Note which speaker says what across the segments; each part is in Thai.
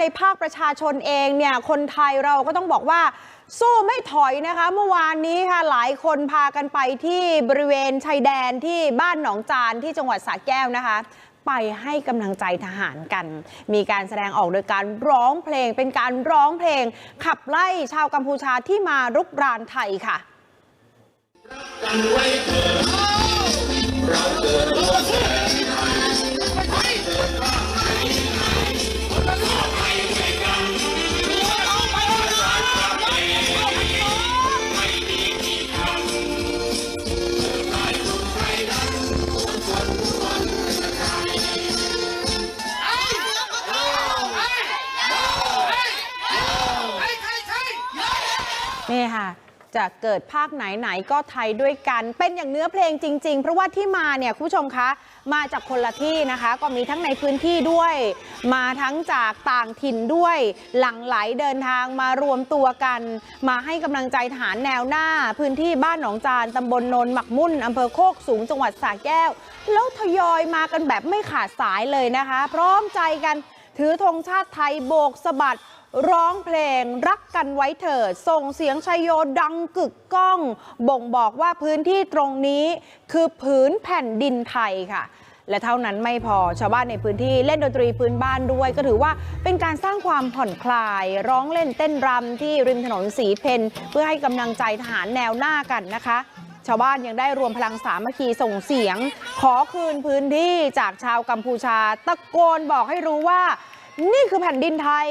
Speaker 1: ในภาคประชาชนเองเนี่ยคนไทยเราก็ต้องบอกว่า สู้ไม่ถอยนะคะ เมื่อวานนี้ค่ะหลายคนพากันไปที่บริเวณชายแดนที่บ้านหนองจานที่จังหวัดสระแก้วนะคะ ไปให้กำลังใจทหารกัน มีการแสดงออกโดยการร้องเพลง เป็นการร้องเพลง ขับไล่ชาวกัมพูชาที่มารุกรานไทยค่ะ จะเกิดภาคไหนไหนๆก็ไทยด้วยกัน เป็นอย่างเนื้อเพลงจริง ๆ เพราะว่าที่มาเนี่ยคุณผู้ชมคะมาจากคนละที่นะคะ ก็มีทั้งในพื้นที่ด้วย มาทั้งจากต่างถิ่นด้วย หลั่งไหลเดินทางมารวมตัวกัน มาให้กำลังใจทหารแนวหน้า พื้นที่บ้านหนองจานตำบลโนนหมักมุ่นอำเภอโคกสูงจังหวัดสระแก้ว แล้วทยอยมากันแบบไม่ขาดสายเลยนะคะ พร้อมใจกันถือธงชาติไทยโบกสะบัด ร้องเพลงรักกันไว้เถิด ส่งเสียงชยโยดังกึกก้อง บ่งบอกว่าพื้นที่ตรงนี้คือผืนแผ่นดินไทยค่ะ และเท่านั้นไม่พอชาวบ้านในพื้นที่เล่นดนตรีพื้นบ้านด้วย ก็ถือว่าเป็นการสร้างความผ่อนคลาย ร้องเล่นเต้นรำที่ริมถนนสีเพนเพื่อให้กำลังใจทหารแนวหน้ากันนะคะชาวบ้านยังได้รวมพลังสามัคคีส่งเสียง ขอคืนพื้นที่จากชาวกัมพูชา ตะโกนบอกให้รู้ว่า นี่คือแผ่นดินไทย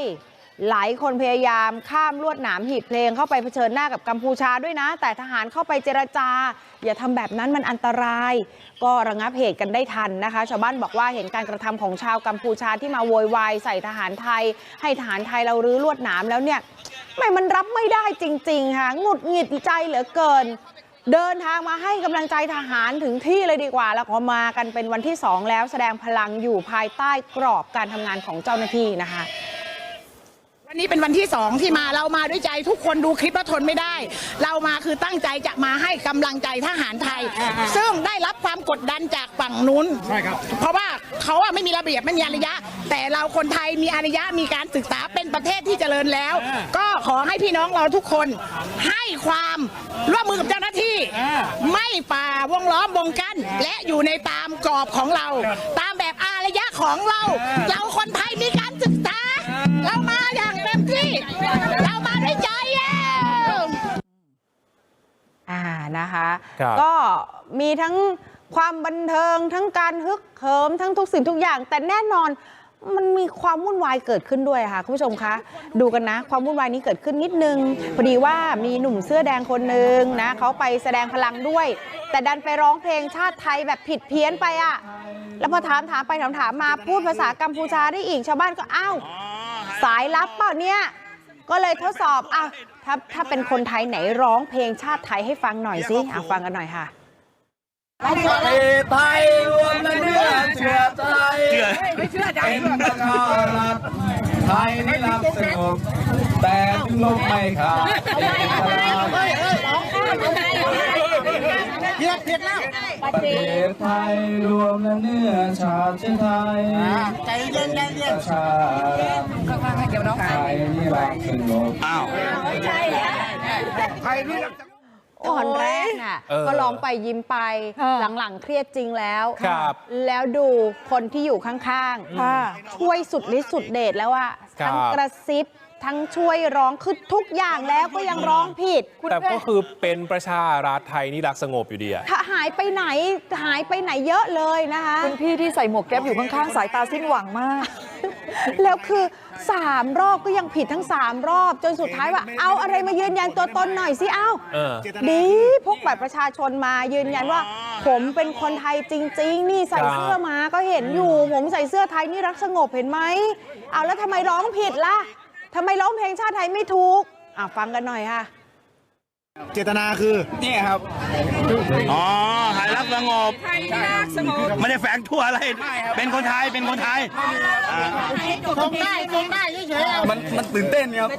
Speaker 1: หลายคนพยายามข้ามลวดหนามหีบเพลงเข้าไปเผชิญหน้ากับกัมพูชาด้วยนะ แต่ทหารเข้าไปเจรจา อย่าทำแบบนั้นมันอันตราย ก็ระงับเหตุกันได้ทันนะคะ ชาวบ้านบอกว่าเห็นการกระทำของชาวกัมพูชาที่มาโวยวายใส่ทหารไทย ให้ทหารไทยเรารื้อลวดหนามแล้วเนี่ยไม่มันรับไม่ได้จริง ๆค่ะหงุดหงิดใจเหลือเกิน เดินทางมาให้กำลังใจทหารถึงที่เลยดีกว่า แล้วก็มากันเป็นวันที่2แล้วแสดงพลังอยู่ภายใต้กรอบการทำงานของเจ้าหน้าที่นะคะ
Speaker 2: วันนี้เป็นวันที่สองที่มาเรามาด้วยใจทุกคนดูคลิปแล้วทนไม่ได้ เรามาคือตั้งใจจะมาให้กำลังใจทหารไทย ซึ่งได้รับความกดดันจากฝั่งนู้น
Speaker 3: ใช่ครับ
Speaker 2: เพราะว่าเขาอะไม่มีระเบียบไม่มีอารยะ แต่เราคนไทยมีอารยะมีการศึกษาเป็นประเทศที่เจริญแล้ว ก็ขอให้พี่น้องเราทุกคนให้ความร่วมมือกับเจ้าหน้าที่ไม่ฝ่าวงล้อมวงกั้นและอยู่ในตามกรอบของเรา ตามแบบอารยะของเรา เราคนไทยมีการศึกษา เรามา อย่างเต็มที่ เรามาด้วยใจเย้
Speaker 1: อ่านะคะ
Speaker 3: ครับ
Speaker 1: ก็มีทั้งความบันเทิงทั้งการฮึกเหิมทั้งทุกสิ่งทุกอย่าง แต่แน่นอนมันมีความวุ่นวายเกิดขึ้นด้วยค่ะคุณผู้ชมคะ ดูกันนะ ความวุ่นวายนี้เกิดขึ้นนิดนึงพอดีว่ามีหนุ่มเสื้อแดงคนหนึ่งนะเขาไปแสดงพลังด้วย แต่ดันไปร้องเพลงชาติไทยแบบผิดเพี้ยนไปอะแล้วพอถามถามไปถามถามมาพูดภาษากัมพูชาได้อีกชาวบ้านก็อ้าว สายลับเปล่าเนี่ย ก็เลยทดสอบอะถ้าถ้าเป็นคนไทยไหนร้องเพลงชาติไทยให้ฟังหน่อยสิอะฟังกันหน่อยค่ะ
Speaker 4: ประเทศไทยรวมในเนื้อเชื่อใจเป็นประชารัฐไทยนี่รักสงบแต่ถึงลมไม่ขาดเอกราชประเทศไทยรวมในเนื้อชาติเชื้อไทยประชารัฐไท ยนี่รักสงบ
Speaker 1: ตอนแรกน่ะ
Speaker 3: เออ
Speaker 1: ก็ร้องไปยิ้มไปหลังๆ เครียดจริงแล้ว
Speaker 3: ครับ
Speaker 1: แล้วดูคนที่อยู่ข้างๆช่วยสุดฤทธิ์สุดเดชแล้วอะ
Speaker 3: ครับ
Speaker 1: ทั้งกระซิบทั้งช่วยร้องคือทุกอย่างแล้วก็ยังร้องผิด
Speaker 3: แต่ก็คือเป็นประชารัฐไทยนี่รักสงบอยู่ดีอะ
Speaker 1: ถ้าหายไปไหนหายไปไหนเยอะเลยนะคะ
Speaker 5: คุณพี่ที่ใส่หมวกแก๊ปอยู่ข้างๆ สายตาสิ้นหวังมาก
Speaker 1: แล้วคือ 3 รอบก็ยังผิดทั้ง 3 รอบ จนสุดท้ายว่า เอาอะไรมายืนยันตัวตนหน่อยสิ เอา
Speaker 3: เออ
Speaker 1: ดีพกบัตรประชาชนมายืนยันว่า ผมเป็นคนไทยจริง ๆ นี่ใส่
Speaker 3: ครับ
Speaker 1: เสื้อมาก็เห็นอยู่ ผมใส่เสื้อไทยนี่รักสงบเห็นไหม เอาแล้วทำไมร้องผิดล่ะทำไมร้องเพลงชาติไทยไม่ถูกอะฟังกันหน่อยค่ะ
Speaker 6: เจตนาคือ
Speaker 4: นี่ครับ
Speaker 7: อ๋อ หายรักสงบไม่ได้แฝงทั่วอะไร เป็นคนไทย เป็นคนไทยอ่า
Speaker 4: มันมันตื่นเต้นครับ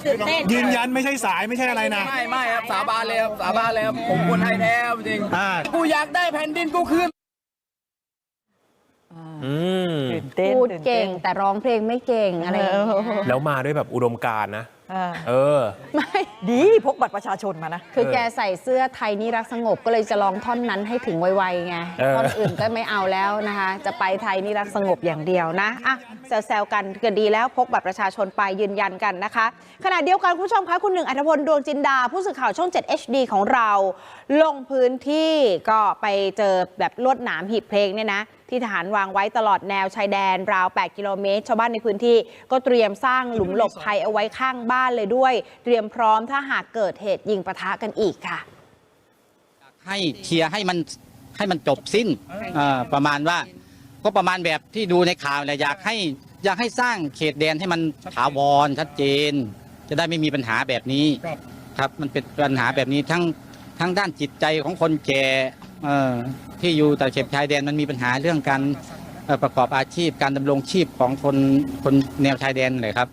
Speaker 6: ยืนยันไม่ใช่สายไม่ใช่อะไรนะ
Speaker 4: ไม่ไม่ครับ สาบานเลยครับ สาบานเลยครับ ผมคนไทยแท้จริง
Speaker 6: อ่า
Speaker 4: กูอยากได้แผ่นดินกูคืน
Speaker 3: อืม
Speaker 5: ตื่นเต้น
Speaker 1: พูด
Speaker 5: ตื่น
Speaker 1: เก่
Speaker 5: ต้
Speaker 1: ง
Speaker 5: น
Speaker 1: แต่ร้องเพลงไม่เก่งอะไรอย่างเงี้ย
Speaker 3: แล้วมาด้วยแบบอุดมการณ์นะ
Speaker 5: อ่า
Speaker 3: เออ
Speaker 1: ไม่
Speaker 5: ดีพกบัตรประชาชนมานะ
Speaker 1: คือแกใส่เสื้อไทยนี่รักสงบก็เลยจะลองท่อนนั้นให้ถึงไวๆไง
Speaker 3: เออ
Speaker 1: ท่อนอื่นก็ไม่เอาแล้วนะคะ จะไปไทยนี่รักสงบอย่างเดียวนะอะแซวๆกันเกิดดีแล้วพกบัตรประชาชนไปยืนยันกันนะคะ ขณะเดียวกันคุณผู้ชมคะคุณหนึ่งอัธพลดวงจินดา ผู้สื่อข่าวช่อง 7 HD ของเรา ลงพื้นที่ก็ไปเจอแบบลวดหนามหีบเพลงเนี่ยนะ ที่ทหารวางไว้ตลอดแนวชายแดนราว 8 กิโลเมตร ชาวบ้านในพื้นที่ก็เตรียมสร้างหลุมหลบภัยเอาไว้ข้างบ้านเลยด้วย เตรียมพร้อมถ้าหากเกิดเหตุยิงปะทะกันอีกค่ะ
Speaker 8: ให้เคลียร์ให้มันให้มันจบสิ้นเอ่อประมาณว่า ก็ประมาณแบบที่ดูในข่าวแหละอยากให้อยากให้สร้างเขตแดนให้มันถาวรชัดเจน จะได้ไม่มีปัญหาแบบนี้ ครับมันเป็นปัญหาแบบนี้ทั้งทั้งด้านจิตใจของคนแก่เอ่อ ที่อยู่แต่เขตชายแดนมันมีปัญหาเรื่องการเอ่อประกอบอาชีพการดำรงชีพของคนคนแนวชายแดนเลยครับ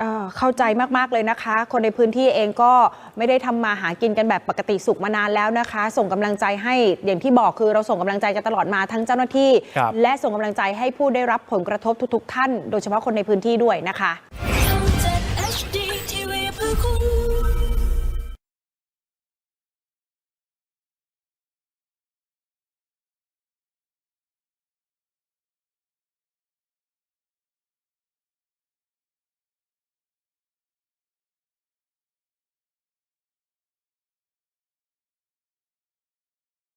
Speaker 1: เอ่อเข้าใจมาก ๆ เลยนะคะ คนในพื้นที่เองก็ไม่ได้ทำมาหากินกันแบบปกติสุขมานานแล้วนะคะ ส่งกำลังใจให้อย่างที่บอกคือเราส่งกำลังใจกันตลอดมาทั้งเจ้าหน้าที่
Speaker 3: ครับ
Speaker 1: และส่งกำลังใจให้ผู้ได้รับผลกระทบทุก ๆ ท่าน โดยเฉพาะคนในพื้นที่ด้วยนะคะ